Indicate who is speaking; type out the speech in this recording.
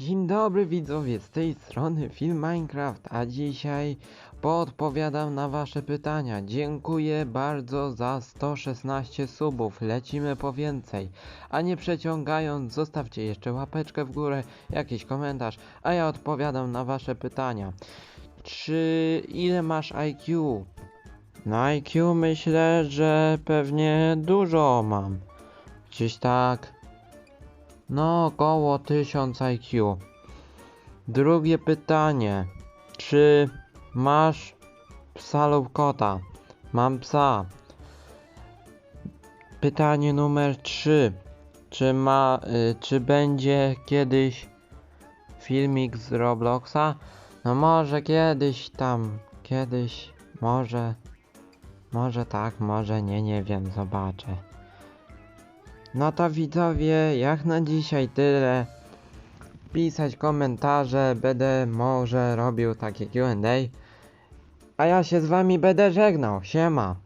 Speaker 1: Dzień dobry widzowie, z tej strony Film Minecraft, a dzisiaj podpowiadam na wasze pytania. Dziękuję bardzo za 116 subów, lecimy po więcej. A nie przeciągając, zostawcie jeszcze łapeczkę w górę, jakiś komentarz, a ja odpowiadam na wasze pytania. Czy ile masz IQ? Na IQ myślę, że pewnie dużo mam. Gdzieś tak no, około 1000 IQ. Drugie pytanie. Czy masz psa lub kota? Mam psa. Pytanie numer 3. Czy ma, y, czy będzie kiedyś filmik z Robloxa? No może kiedyś tam, kiedyś, może, może tak, może nie, nie wiem, zobaczę. No to widzowie, jak na dzisiaj tyle. Pisać komentarze, będę może robił takie Q&A. A ja się z wami będę żegnał, siema.